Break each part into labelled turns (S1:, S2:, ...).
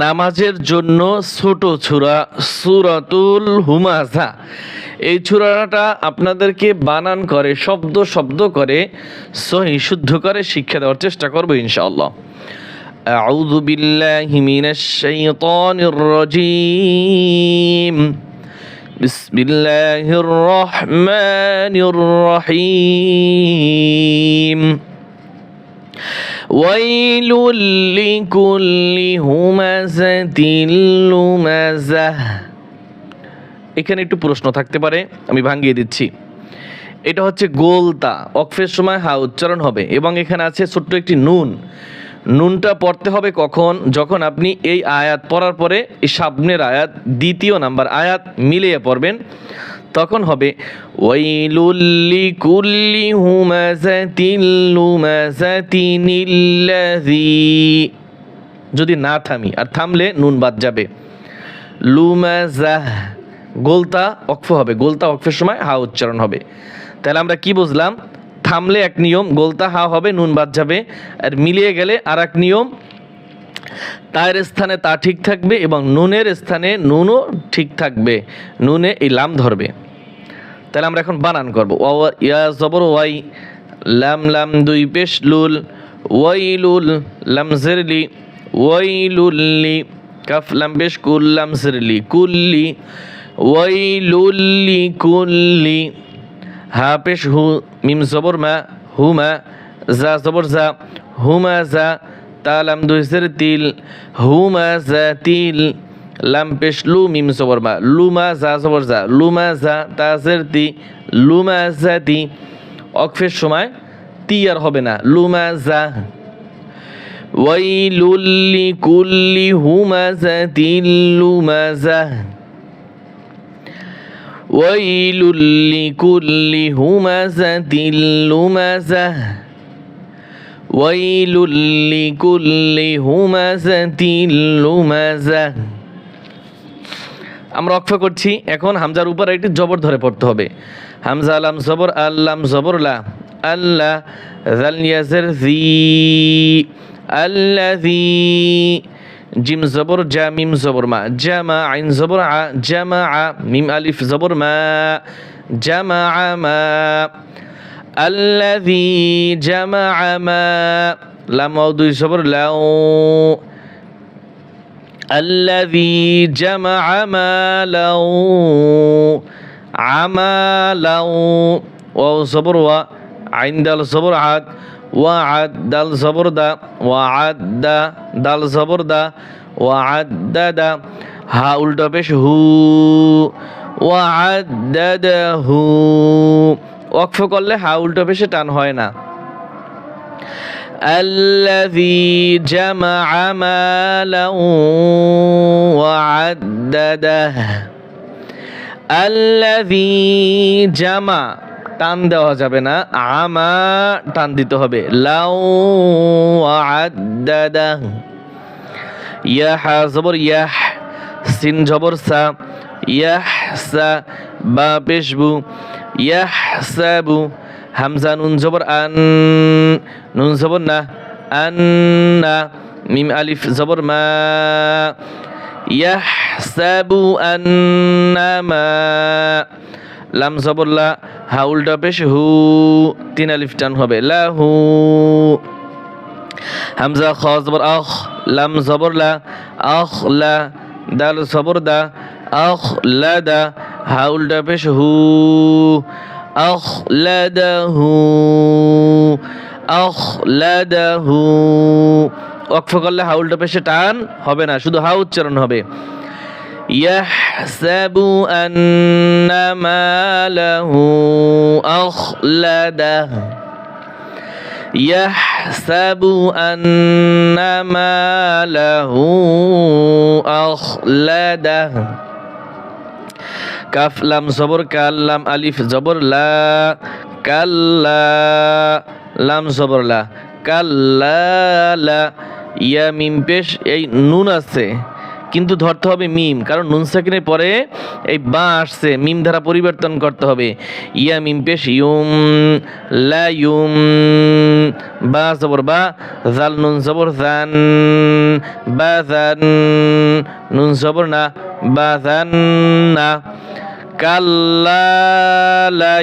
S1: নামাজের জন্য ছোট ছুরা সুরাতুল হুমাজা এই ছুরাটা আপনাদেরকে বানান করে শব্দ শব্দ করে সহি শুদ্ধ করে শিক্ষা দেওয়ার চেষ্টা করবো ইনশাআল্লাহ أعوذ بالله من الشيطان الرجيم بسم الله الرحمن الرحيم ويل لكل همزة لمزة এখানে একটু প্রশ্ন থাকতে পারে আমি ভাঙিয়ে দিচ্ছি এটা হচ্ছে গোলতা অক্ফের সময় হা উচ্চারণ হবে এবং এখানে আছে ছোট্ট একটি নুন নুনটা পড়তে হবে কখন যখন আপনি এই আয়াত পড়ার পরে এই সামনের আয়াত দ্বিতীয় নাম্বার আয়াত মিলিয়ে পড়বেন তখন হবে ওয়াইলুল্লি কুল্লি লুমাজাতিনিল্লাযী যদি না থামি, আর থামলে নুন বাদ যাবে। লুমাজাহ গোলতা অক্ফ হবে, গোলতা অক্ফের সময় হা উচ্চারণ হবে। তাহলে আমরা কি বুঝলাম? থামলে এক নিয়ম, গোলতা, হা হবে, নুন বাদ যাবে, আর মিলিয়ে গেলে আর এক নিয়ম তায়ের স্থানে তা ঠিক থাকবে এবং নুনের স্থানে নুনও ঠিক থাকবে, নুনে এই লাম ধরবে। তাহলে আমরা এখন বানান করব। ইয়া জবর ওয়াই, লাম লাম দুই পেশ লুল ওয়াইলুল লাম জেরলি ওয়াইলুল্লি কাফ লাম পেশ কুল লাম জেরলি কুল্লি ওয়াইলুল্লি কুল্লি হা পেশ হু, মিম জবর মা হুমা জা জবর জা হুমা জা, তা লাম দুই জের তিল হুমা জা তিল লাম পেশ লু, মিম সবর মা। লুমা যা সবর যা লুমা জা তাজের তি লুমা যা তি অকফের সময় তি আর হবে না। লুমা যা ওয়াইলুল্লি কুল্লি হুমা যা তি লুমা যা ওয়াইলুল্লি কুল্লি হুমা যা তি লুমা যা ওয়াইলুল্লি কুল্লি হুমা যা তি লুমা যা আমরা অক্ফা করছি। এখন হামজার উপর একটি জবর ধরে পড়তে হবে। হামজা আলাম জবর, আল্লাম জবর, লা। আল্লাহ জাল ইয়াজের জি আল্লাযী জিম জবর, জা, মিম জবর, মা। জামা আইন জবর, আ জামা আ, মিম, আলিফ জবর, মা। জামা মা আল্লাযী জামা মা লাম ওয়াও দুই জবর লাও الذي جمع مالا عمالا واو صبر و عند الصبر عاد وعد دال صبر دا وعد دال صبر دا وعدد হা উল্টো পেশ হু ওয়াদাদাহু ওয়াকফ করলে হা উল্টো পেশে টান হয় না الذي جمع مالا وعدده الذي জামা টান দেওয়া যাবে না আমা টান দিতে হবে লাউ আদাদা ইয়াহ জবর ইয়াহ সিন জবর সা ইয়াহ সা বা পেশবু ইয়াহ সাবু হামজা নুন জবর আন, নুন জবর না আন্না মিম আলিফ জবর মা, ইয়াহসাবু আন্নামা লাম জবর লা হা উল্টা পেশ হু, তিন আলিফ টান হবে লাহু হামজা খ জবর আখ, লাম জবর লা, আখ লা, দাল জবর দা, আখ লা দা হা উল্টা পেশ হু। আখলাদাহু আখলাদাহু ওয়াকফ করলে হা উল্টো পেশে টান হবে না, শুধু হা উচ্চারণ হবে। ইয়াহসাবু আন্না মালাহু আখলাদাহ ইয়াহসাবু আন্না মালাহু আখলাদাহ কাফ লাম জবর কাল লাম আলিফ জবর কাল্লা লাম জবর লা কাল্লা ইয়া মিম পেশ, এই নুন আছে। কিন্তু ধরতে হবে মিম কারণ নুন সাকিনের পরে এই বা আসছে মিম ধারা পরিবর্তন করতে হবে ইয়া মিম পেশ ইউম লা ইউম বা জবর বা জাল নুন জবর জান বা জান নুন জবর না বা জান না কাল্লা লা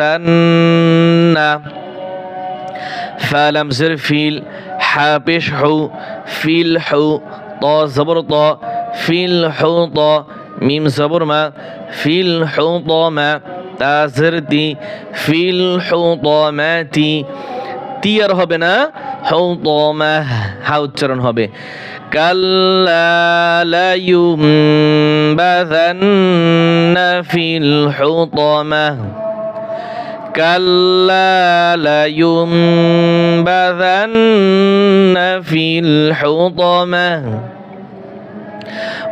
S1: ইউনবাযান্না فلم زر فيل হা পেশ হৌ ফিল হৌ ত জবর ত ফিল হৌ ত, মিম জবর মা ফিল হৌ ত মা, তাজর তি ফিল হৌ ত মা তি তি আর হবে না, হৌ ত মা, হা উচ্চারণ হবে। কাল্লা লা ইউম বাযান্না ফিল হৌ ত মা। كلا لينبذن في الحطمة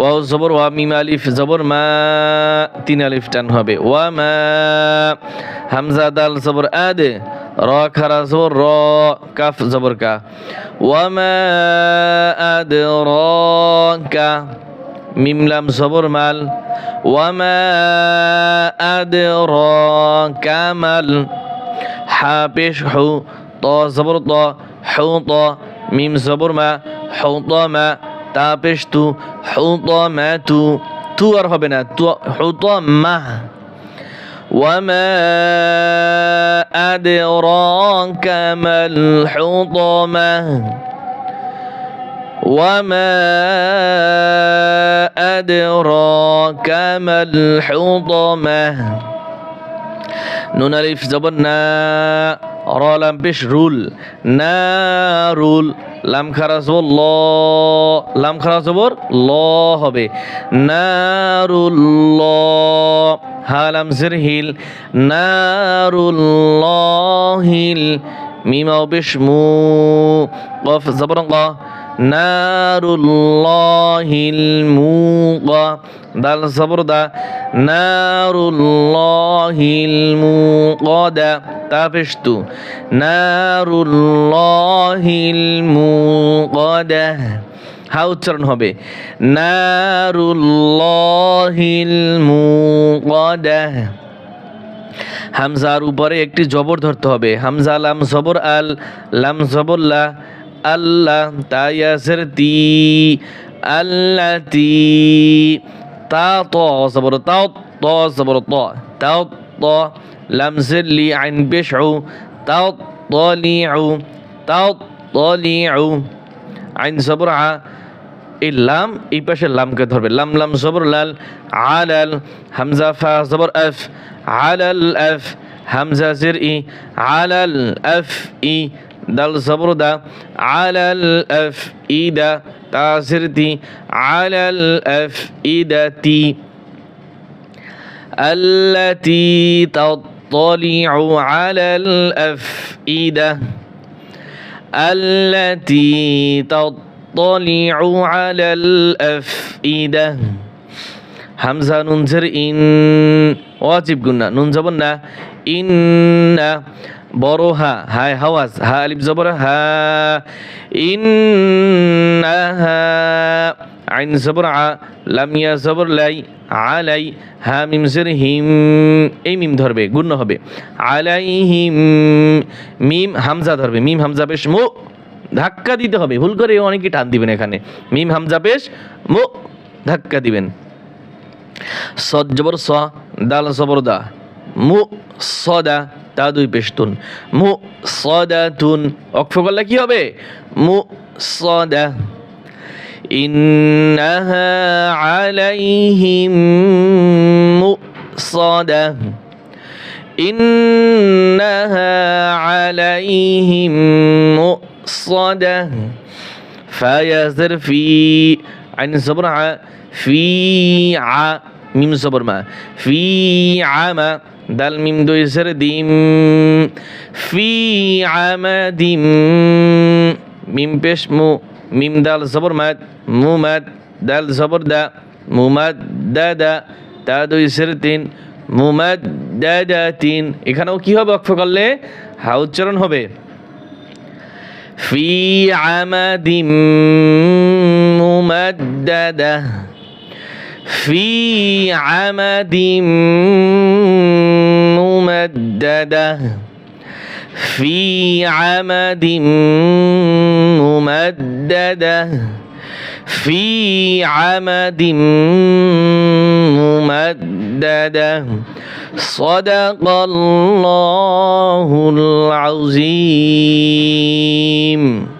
S1: ওয়াও জবর ওয়া মিম আলিফ জবর মা তিন আলিফ টান হবে ওয়া মা হামজা দাল জবর আদ র খারা জবর র কাফ জবর কা ওয়া মা আদ র কা মিম লাম জবর মাল ওয়া মা আদ র কামাল হা পেশ হু ত জবর ত হু ত মিম জবর মা হু ত মা তা পেশ তু হু ত মা তু তু আর হবে না তু হু ত মা وما أدراك ما الحطمة وما أدراك ما الحطمة নুন আলিফ জবর না র লাম পেশ রুল না রুল লাম খারা জবর ল লাম খারা জবর ল হবে নারুল হা লাম জের হিল নারুল্লাহিল মিমাও পেশ মু কফ জবর ক নারুল্লাহিল মুকা দাল জবর দা। নারুল্লাহিল মুকাদা তাফিশতু নারুল্লাহিল মুকাদা হা উচ্চারণ হবে। নারুল্লাহিল মুকাদা হামজার উপরে একটি জবর ধরতে হবে। হামজা লাম জবর আল, লাম জবর লা। আল্লাহ তায়াসের তি আল্লাতি তা, ত, জবর তাও ত, জবর, ত তাও ত লাম জিল্লি আইন পেশউ তাও তলিউ তাও তলিউ আইন জবর, আ, এই লাম, এই পাশে লামকে ধরবে, লাম লাম, জবর, লাল, আলাল, হামজা, ফা, জবর আফ আলাল আফ হামজা, জির, ই, আলাল দা আলাল আফ ই دل صبر دا على الأفئدة تاسرتي على الأفئدة التي تطلع على الأفئدة. التي تطلع على الأفئدة. همزة ننزر إن واجب قلنا. ننزبنا إن বড় হা, হায় হাওয়াজ হা, আলিফ, জবর, হা ইন্নাহা আইন, জবর, আ লামিয়া জবর, লাই আলাই হা, মিম, জের, হিম, এই মিম ধরবে, গুণ্য হবে। আলাই হিম, মিম, হামজা ধরবে, মিম, হামজা, পেশ, মু, ধাক্কা দিতে হবে, ভুল করে অনেকে টান দিবেন এখানে। মিম, হামজা, পেশ, মু, ধাক্কা দিবেন। সজ্জবর জবর, স, দাল, জবর, দা। মু সদা তা দুই পেশতুন মু সদা তুন অক্ষ করলে কি হবে মু সদা إنها عليهم مؤصدة إنها عليهم مؤصدة فيزر في عن زبر ع في ع ميم زبر ما في عام দাল মিম দুই সের দিম। ফি আমাদিম। মিম পেশ মু, মিম দাল জবর মাদ, মু মাদ, দাল জবর দা, মু মাদ দা দা, তা দুই সের তিন মুমাদ দা দা তিন। এখানেও কি হবে অক্ষ করলে? হা উচ্চারণ হবে। ফি আমাদিম দা। في عمد ممددة. في عمد ممددة. في عمد ممددة. صدق الله العظيم.